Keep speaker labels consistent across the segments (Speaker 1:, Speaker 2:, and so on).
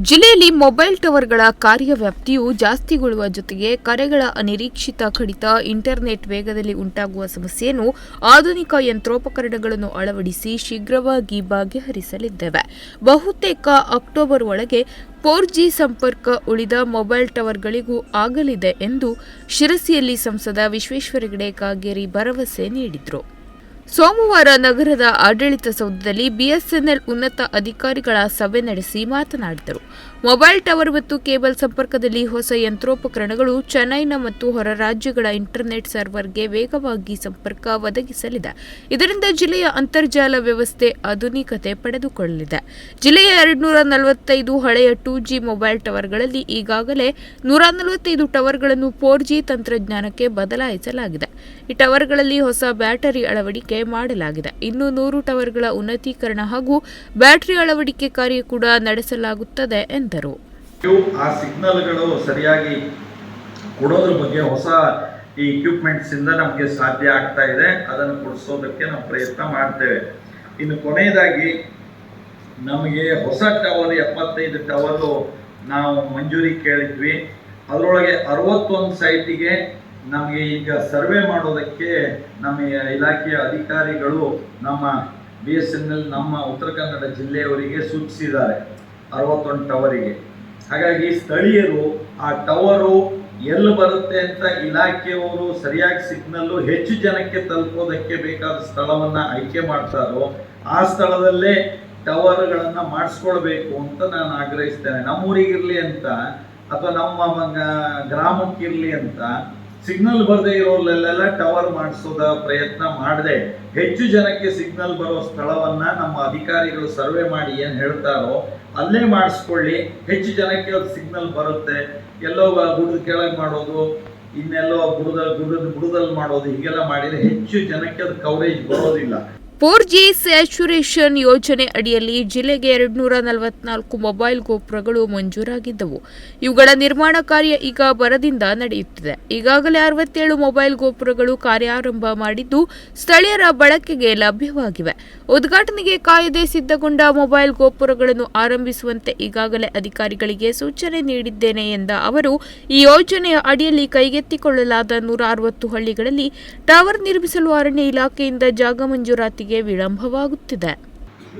Speaker 1: ಜಿಲ್ಲೆಯಲ್ಲಿ ಮೊಬೈಲ್ ಟವರ್ಗಳ ಕಾರ್ಯವ್ಯಾಪ್ತಿಯು ಜಾಸ್ತಿಗೊಳ್ಳುವ ಜೊತೆಗೆ ಕರೆಗಳ ಅನಿರೀಕ್ಷಿತ ಕಡಿತ, ಇಂಟರ್ನೆಟ್ ವೇಗದಲ್ಲಿ ಉಂಟಾಗುವ ಸಮಸ್ಯೆಯನ್ನು ಆಧುನಿಕ ಯಂತ್ರೋಪಕರಣಗಳನ್ನು ಅಳವಡಿಸಿ ಶೀಘ್ರವಾಗಿ ಬಗೆಹರಿಸಲಿದ್ದೇವೆ. ಬಹುತೇಕ ಅಕ್ಟೋಬರ್ ಒಳಗೆ ಫೋರ್ ಜಿ ಸಂಪರ್ಕ ಉಳಿದ ಮೊಬೈಲ್ ಟವರ್ಗಳಿಗೂ ಆಗಲಿದೆ ಎಂದು ಶಿರಸಿಯಲ್ಲಿ ಸಂಸದ ವಿಶ್ವೇಶ್ವರ ಹೆಗಡೆ ಕಾಗೇರಿ ಭರವಸೆ ನೀಡಿದರು. ಸೋಮವಾರ ನಗರದ ಆಡಳಿತ ಸೌಧದಲ್ಲಿ ಬಿಎಸ್ಎನ್ಎಲ್ ಉನ್ನತ ಅಧಿಕಾರಿಗಳ ಸಭೆ ನಡೆಸಿ ಮಾತನಾಡಿದರು. ಮೊಬೈಲ್ ಟವರ್ ಮತ್ತು ಕೇಬಲ್ ಸಂಪರ್ಕದಲ್ಲಿ ಹೊಸ ಯಂತ್ರೋಪಕರಣಗಳು ಚೆನ್ನೈನ ಮತ್ತು ಹೊರ ರಾಜ್ಯಗಳ ಇಂಟರ್ನೆಟ್ ಸರ್ವರ್ಗೆ ವೇಗವಾಗಿ ಸಂಪರ್ಕ ಒದಗಿಸಲಿದೆ. ಇದರಿಂದ ಜಿಲ್ಲೆಯ ಅಂತರ್ಜಾಲ ವ್ಯವಸ್ಥೆ ಆಧುನಿಕತೆ ಪಡೆದುಕೊಳ್ಳಲಿದೆ. ಜಿಲ್ಲೆಯ ಎರಡ್ನೂರ ನಲವತ್ತೈದು ಹಳೆಯ ಟೂ ಜಿ ಮೊಬೈಲ್ ಟವರ್ಗಳಲ್ಲಿ ಈಗಾಗಲೇ ನೂರ ನಲವತ್ತೈದು ಟವರ್ಗಳನ್ನು ಫೋರ್ ಜಿ ತಂತ್ರಜ್ಞಾನಕ್ಕೆ ಬದಲಾಯಿಸಲಾಗಿದೆ. ಈ ಟವರ್ಗಳಲ್ಲಿ ಹೊಸ ಬ್ಯಾಟರಿ ಅಳವಡಿಕೆ ಮಾಡಲಾಗಿದೆ. ಇನ್ನು ನೂರು ಟವರ್ಗಳ ಉನ್ನತೀಕರಣ ಹಾಗೂ ಬ್ಯಾಟರಿ ಅಳವಡಿಕೆ ಕಾರ್ಯ ಕೂಡ ನಡೆಸಲಾಗುತ್ತದೆ ಎಂದರು.
Speaker 2: ಆ ಸಿಗ್ನಲ್ಗಳು ಸರಿಯಾಗಿ ಕೊಡೋದ್ರ ಬಗ್ಗೆ ಹೊಸ ಈ ಇಂದ ನಮಗೆ ಸಾಧ್ಯ ಆಗ್ತಾ ಇದೆ. ಅದನ್ನು ಕೊಡಿಸೋದಕ್ಕೆ ನಾವು ಪ್ರಯತ್ನ ಮಾಡ್ತೇವೆ. ಇನ್ನು ಕೊನೆಯದಾಗಿ ನಮಗೆ ಹೊಸ ಟವರ್ ಎಪ್ಪತ್ತೈದು ಟವರು ನಾವು ಮಂಜೂರಿ ಕೇಳಿದ್ವಿ. ಅದರೊಳಗೆ ಅರವತ್ತೊಂದು ಸೈಟಿಗೆ ನಮಗೆ ಈಗ ಸರ್ವೆ ಮಾಡೋದಕ್ಕೆ ನಮ್ಮ ಇಲಾಖೆಯ ಅಧಿಕಾರಿಗಳು ನಮ್ಮ ಬಿ ಎನ್ ಎಲ್ ನಮ್ಮ ಉತ್ತರ ಕನ್ನಡ ಜಿಲ್ಲೆಯವರಿಗೆ ಸೂಚಿಸಿದ್ದಾರೆ. ಅರವತ್ತೊಂದು ಟವರಿಗೆ ಹಾಗಾಗಿ ಸ್ಥಳೀಯರು ಆ ಟವರು ಎಲ್ಲಿ ಬರುತ್ತೆ ಅಂತ ಇಲಾಖೆಯವರು ಸರಿಯಾಗಿ ಸಿಗ್ನಲ್ಲು ಹೆಚ್ಚು ಜನಕ್ಕೆ ತಲುಪೋದಕ್ಕೆ ಬೇಕಾದ ಸ್ಥಳವನ್ನ ಆಯ್ಕೆ ಮಾಡ್ತಾರೋ ಆ ಸ್ಥಳದಲ್ಲೇ ಟವರ್ಗಳನ್ನು ಮಾಡಿಸ್ಕೊಳ್ಬೇಕು ಅಂತ ನಾನು ಆಗ್ರಹಿಸ್ತೇನೆ. ನಮ್ಮೂರಿಗಿರಲಿ ಅಂತ ಅಥವಾ ನಮ್ಮ ಗ್ರಾಮಕ್ಕಿರಲಿ ಅಂತ ಸಿಗ್ನಲ್ ಬರದೇ ಇರೋಲ್ಲೆಲ್ಲ ಟವರ್ ಮಾಡಿಸೋದ ಪ್ರಯತ್ನ ಮಾಡದೆ. ಹೆಚ್ಚು ಜನಕ್ಕೆ ಸಿಗ್ನಲ್ ಬರೋ ಸ್ಥಳವನ್ನ ನಮ್ಮ ಅಧಿಕಾರಿಗಳು ಸರ್ವೆ ಮಾಡಿ ಏನು ಹೇಳ್ತಾರೋ ಅಲ್ಲೇ ಮಾಡಿಸ್ಕೊಳ್ಳಿ. ಹೆಚ್ಚು ಜನಕ್ಕೆ ಅದು ಸಿಗ್ನಲ್ ಬರುತ್ತೆ. ಎಲ್ಲೋ ಗುಡದ ಕೆಳಗೆ ಮಾಡೋದು, ಇನ್ನೆಲ್ಲೋ ಗುಡದಲ್ಲಿ ಗುಡದ ಬುಡದಲ್ಲಿ ಮಾಡೋದು, ಹೀಗೆಲ್ಲ ಮಾಡಿದರೆ ಹೆಚ್ಚು ಜನಕ್ಕೆ ಅದು ಕವರೇಜ್ ಬರೋದಿಲ್ಲ.
Speaker 1: ಫೋರ್ ಜಿ ಸ್ಯಾಚುರೇಷನ್ ಯೋಜನೆ ಅಡಿಯಲ್ಲಿ ಜಿಲ್ಲೆಗೆ ಎರಡ್ನೂರ ನಲವತ್ನಾಲ್ಕು ಮೊಬೈಲ್ ಗೋಪುರಗಳು ಮಂಜೂರಾಗಿದ್ದವು. ಇವುಗಳ ನಿರ್ಮಾಣ ಕಾರ್ಯ ಈಗ ಬರದಿಂದ ನಡೆಯುತ್ತಿದೆ. ಈಗಾಗಲೇ ಅರವತ್ತೇಳು ಮೊಬೈಲ್ ಗೋಪುರಗಳು ಕಾರ್ಯಾರಂಭ ಮಾಡಿದ್ದು ಸ್ಥಳೀಯರ ಬಳಕೆಗೆ ಲಭ್ಯವಾಗಿವೆ. ಉದ್ಘಾಟನೆಗೆ ಕಾಯದೆ ಸಿದ್ಧಗೊಂಡ ಮೊಬೈಲ್ ಗೋಪುರಗಳನ್ನು ಆರಂಭಿಸುವಂತೆ ಈಗಾಗಲೇ ಅಧಿಕಾರಿಗಳಿಗೆ ಸೂಚನೆ ನೀಡಿದ್ದೇನೆ ಎಂದ ಅವರು, ಈ ಯೋಜನೆಯ ಅಡಿಯಲ್ಲಿ ಕೈಗೆತ್ತಿಕೊಳ್ಳಲಾದ ನೂರ ಅರವತ್ತು ಹಳ್ಳಿಗಳಲ್ಲಿ ಟವರ್ ನಿರ್ಮಿಸಲು ಅರಣ್ಯ ಇಲಾಖೆಯಿಂದ ಜಾಗ ಮಂಜೂರಾತಿಗೆ ವಿಳಂಬವಾಗುತ್ತಿದೆ.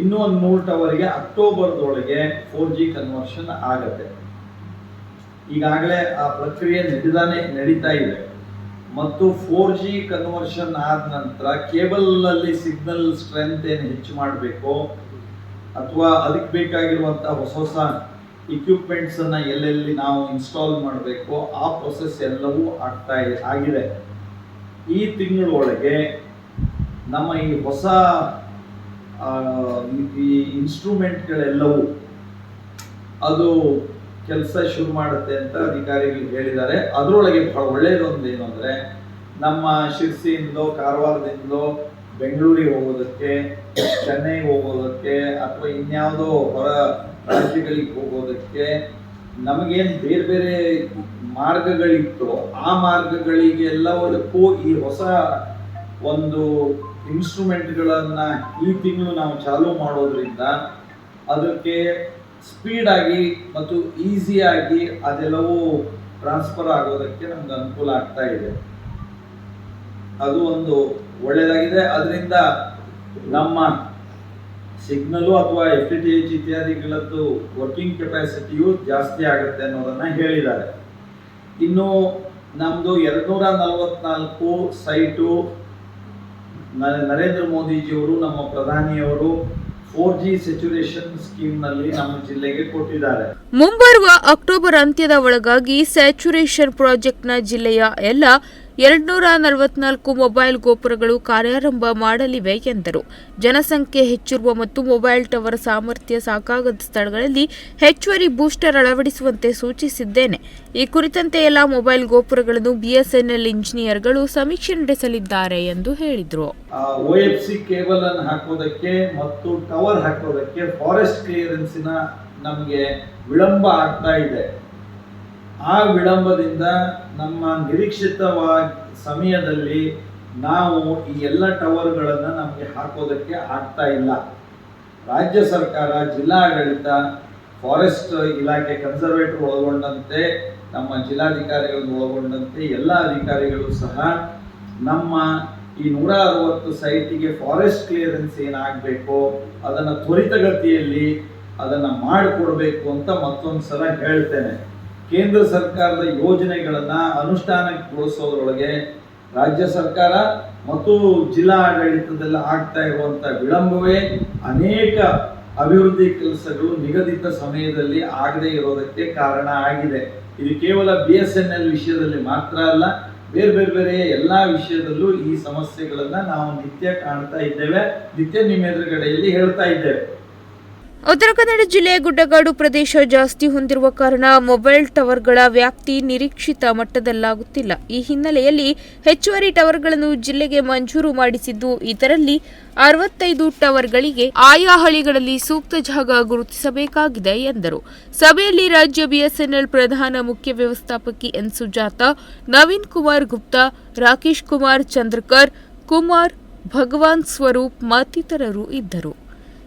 Speaker 2: ಇನ್ನೂ ಒಂದು ಮೂರು ಟವರ್ಗೆ ಅಕ್ಟೋಬರ್ದೊಳಗೆ ಫೋರ್ ಜಿ ಕನ್ವರ್ಷನ್ ಆಗತ್ತೆ. ಈಗಾಗಲೇ ಆ ಪ್ರಕ್ರಿಯೆ ನಡೆದಾನೆ ನಡೀತಾ ಇದೆ. ಮತ್ತು ಫೋರ್ ಜಿ ಕನ್ವರ್ಷನ್ ಆದ ನಂತರ ಕೇಬಲಲ್ಲಿ ಸಿಗ್ನಲ್ ಸ್ಟ್ರೆಂತ್ ಏನು ಹೆಚ್ಚು ಮಾಡಬೇಕು, ಅಥವಾ ಅದಕ್ಕೆ ಬೇಕಾಗಿರುವಂಥ ಹೊಸ ಹೊಸ ಇಕ್ವಿಪ್ಮೆಂಟ್ಸನ್ನು ಎಲ್ಲೆಲ್ಲಿ ನಾವು ಇನ್ಸ್ಟಾಲ್ ಮಾಡಬೇಕು, ಆ ಪ್ರೊಸೆಸ್ ಎಲ್ಲವೂ ಆಗ್ತಾ ಆಗಿದೆ. ಈ ತಿಂಗಳೊಳಗೆ ನಮ್ಮ ಈ ಹೊಸ ಈ- ಇನ್ಸ್ಟ್ರೂಮೆಂಟ್ಗಳೆಲ್ಲವೂ ಅದು ಕೆಲಸ ಶುರು ಮಾಡುತ್ತೆ ಅಂತ ಅಧಿಕಾರಿಗಳು ಹೇಳಿದ್ದಾರೆ. ಅದರೊಳಗೆ ಬಹಳ ಒಳ್ಳೆಯದೊಂದು ಏನು ಅಂದರೆ ನಮ್ಮ ಶಿರ್ಸಿಯಿಂದಲೋ, ಕಾರವಾರದಿಂದಲೋ ಬೆಂಗಳೂರಿಗೆ ಹೋಗೋದಕ್ಕೆ, ಚೆನ್ನೈಗೆ ಹೋಗೋದಕ್ಕೆ ಅಥವಾ ಇನ್ಯಾವುದೋ ಹೊರ ರಾಜ್ಯಗಳಿಗೆ ಹೋಗೋದಕ್ಕೆ ನಮಗೇನು ಬೇರೆ ಬೇರೆ ಮಾರ್ಗಗಳಿತ್ತು ಆ ಮಾರ್ಗಗಳಿಗೆ ಎಲ್ಲದಕ್ಕೂ ಈ ಹೊಸ ಒಂದು ಇನ್ಸ್ಟ್ರೂಮೆಂಟ್ಗಳನ್ನ ಈ ತಿಂಗಳು ನಾವು ಚಾಲೂ ಮಾಡೋದ್ರಿಂದ ಅದಕ್ಕೆ ಸ್ಪೀಡ್ ಆಗಿ ಮತ್ತು ಈಸಿಯಾಗಿ ಅದೆಲ್ಲವೂ ಟ್ರಾನ್ಸ್ಫರ್ ಆಗೋದಕ್ಕೆ ನಮ್ಗೆ ಅನುಕೂಲ ಆಗ್ತಾ ಇದೆ. ಅದು ಒಂದು ಒಳ್ಳೆಯದಾಗಿದೆ ಅದರಿಂದ ನಮ್ಮ ಸಿಗ್ನಲು ಅಥವಾ ಎಫ್ ಟಿ ಎಚ್ ಇತ್ಯಾದಿಗಳದ್ದು ವರ್ಕಿಂಗ್ ಕೆಪಾಸಿಟಿಯು ಜಾಸ್ತಿ ಆಗುತ್ತೆ ಅನ್ನೋದನ್ನ ಹೇಳಿದ್ದಾರೆ. ಇನ್ನು ನಮ್ಮದು ಎರಡ್ನೂರ ನಲವತ್ನಾಲ್ಕು ಸೈಟು ನರೇಂದ್ರ ಮೋದಿಜಿಯವರು, ನಮ್ಮ ಪ್ರಧಾನಿಯವರು ಫೋರ್ ಜಿ ಸ್ಯಾಚುರೇಷನ್ ಸ್ಕೀಮ್ನಲ್ಲಿ ನಮ್ಮ ಜಿಲ್ಲೆಗೆ ಕೊಟ್ಟಿದ್ದಾರೆ.
Speaker 1: ಮುಂಬರುವ ಅಕ್ಟೋಬರ್ ಅಂತ್ಯದ ಒಳಗಾಗಿ ಸ್ಯಾಚುರೇಷನ್ ಪ್ರಾಜೆಕ್ಟ್ನ ಜಿಲ್ಲೆಯ ಎಲ್ಲ ಎರಡ್ನೂರ ನಲವತ್ನಾಲ್ಕು ಮೊಬೈಲ್ ಗೋಪುರಗಳು ಕಾರ್ಯಾರಂಭ ಮಾಡಲಿವೆ ಎಂದರು. ಜನಸಂಖ್ಯೆ ಹೆಚ್ಚಿರುವ ಮತ್ತು ಮೊಬೈಲ್ ಟವರ್ ಸಾಮರ್ಥ್ಯ ಸಾಕಾಗದ ಸ್ಥಳಗಳಲ್ಲಿ ಹೆಚ್ಚುವರಿ ಬೂಸ್ಟರ್ ಅಳವಡಿಸುವಂತೆ ಸೂಚಿಸಿದ್ದೇನೆ. ಈ ಕುರಿತಂತೆ ಎಲ್ಲ ಮೊಬೈಲ್ ಗೋಪುರಗಳನ್ನು ಬಿಎಸ್ಎನ್ಎಲ್ ಇಂಜಿನಿಯರ್ಗಳು ಸಮೀಕ್ಷೆ ನಡೆಸಲಿದ್ದಾರೆ ಎಂದು ಹೇಳಿದರು.
Speaker 2: ಕೇಬಲ್ ಅನ್ನು ಹಾಕೋದಕ್ಕೆ ಮತ್ತು ಟವರ್ ಹಾಕೋದಕ್ಕೆ ಫಾರೆಸ್ಟ್ ಕ್ಲಿಯರೆನ್ಸಿನ ನಮಗೆ ವಿಳಂಬ ಆಗ್ತಾ ಇದೆ. ಆ ವಿಳಂಬದಿಂದ ನಮ್ಮ ನಿರೀಕ್ಷಿತವಾದ ಸಮಯದಲ್ಲಿ ನಾವು ಈ ಎಲ್ಲ ಟವರ್ಗಳನ್ನು ನಮಗೆ ಹಾಕೋದಕ್ಕೆ ಆಗ್ತಾ ಇಲ್ಲ. ರಾಜ್ಯ ಸರ್ಕಾರ, ಜಿಲ್ಲಾಡಳಿತ, ಫಾರೆಸ್ಟ್ ಇಲಾಖೆ ಕನ್ಸರ್ವೇಟರ್ ಒಳಗೊಂಡಂತೆ, ನಮ್ಮ ಜಿಲ್ಲಾಧಿಕಾರಿಗಳನ್ನು ಒಳಗೊಂಡಂತೆ, ಎಲ್ಲ ಅಧಿಕಾರಿಗಳು ಸಹ ನಮ್ಮ ಈ ನೂರ ಅರವತ್ತು ಸೈಟಿಗೆ ಫಾರೆಸ್ಟ್ ಕ್ಲಿಯರೆನ್ಸ್ ಏನಾಗಬೇಕು, ಅದನ್ನು ತ್ವರಿತಗತಿಯಲ್ಲಿ ಅದನ್ನು ಮಾಡಿಕೊಡ್ಬೇಕು ಅಂತ ಮತ್ತೊಂದು ಸಲ ಹೇಳ್ತೇನೆ. ಕೇಂದ್ರ ಸರ್ಕಾರದ ಯೋಜನೆಗಳನ್ನು ಅನುಷ್ಠಾನಗೊಳಿಸೋದ್ರೊಳಗೆ ರಾಜ್ಯ ಸರ್ಕಾರ ಮತ್ತು ಜಿಲ್ಲಾ ಆಡಳಿತದಲ್ಲಿ ಆಗ್ತಾ ಇರುವಂಥ ವಿಳಂಬವೇ ಅನೇಕ ಅಭಿವೃದ್ಧಿ ಕೆಲಸಗಳು ನಿಗದಿತ ಸಮಯದಲ್ಲಿ ಆಗದೇ ಇರೋದಕ್ಕೆ ಕಾರಣ ಆಗಿದೆ. ಇದು ಕೇವಲ ಬಿ ಎಸ್ ಎನ್ ಎಲ್ ವಿಷಯದಲ್ಲಿ ಮಾತ್ರ ಅಲ್ಲ, ಬೇರೆ ಬೇರೆ ಬೇರೆ ಎಲ್ಲ ವಿಷಯದಲ್ಲೂ ಈ ಸಮಸ್ಯೆಗಳನ್ನು ನಾವು ನಿತ್ಯ ಕಾಣ್ತಾ ಇದ್ದೇವೆ. ನಿತ್ಯ ನಿಮ್ಮ ಎದುರುಗಡೆಯಲ್ಲಿ ಹೇಳ್ತಾ ಇದ್ದೇವೆ.
Speaker 1: ಉತ್ತರ ಕನ್ನಡ ಜಿಲ್ಲೆಯ ಗುಡ್ಡಗಾಡು ಪ್ರದೇಶ ಜಾಸ್ತಿ ಹೊಂದಿರುವ ಕಾರಣ ಮೊಬೈಲ್ ಟವರ್ಗಳ ವ್ಯಾಪ್ತಿ ನಿರೀಕ್ಷಿತ ಮಟ್ಟದಲ್ಲಾಗುತ್ತಿಲ್ಲ. ಈ ಹಿನ್ನೆಲೆಯಲ್ಲಿ ಹೆಚ್ಚುವರಿ ಟವರ್ಗಳನ್ನು ಜಿಲ್ಲೆಗೆ ಮಂಜೂರು ಮಾಡಿಸಿದ್ದು, ಇದರಲ್ಲಿ ಅರವತ್ತೈದು ಟವರ್ಗಳಿಗೆ ಆಯಾ ಹಳ್ಳಿಗಳಲ್ಲಿ ಸೂಕ್ತ ಜಾಗ ಗುರುತಿಸಬೇಕಾಗಿದೆ ಎಂದರು. ಸಭೆಯಲ್ಲಿ ರಾಜ್ಯ ಬಿಎಸ್ಎನ್ಎಲ್ ಪ್ರಧಾನ ಮುಖ್ಯ ವ್ಯವಸ್ಥಾಪಕಿ ಎನ್. ಸುಜಾತ, ನವೀನ್ ಕುಮಾರ್ ಗುಪ್ತಾ, ರಾಕೇಶ್ ಕುಮಾರ್ ಚಂದ್ರಕರ್, ಕುಮಾರ್ ಭಗವಾನ್ ಸ್ವರೂಪ್ ಮತ್ತಿತರರು ಇದ್ದರು.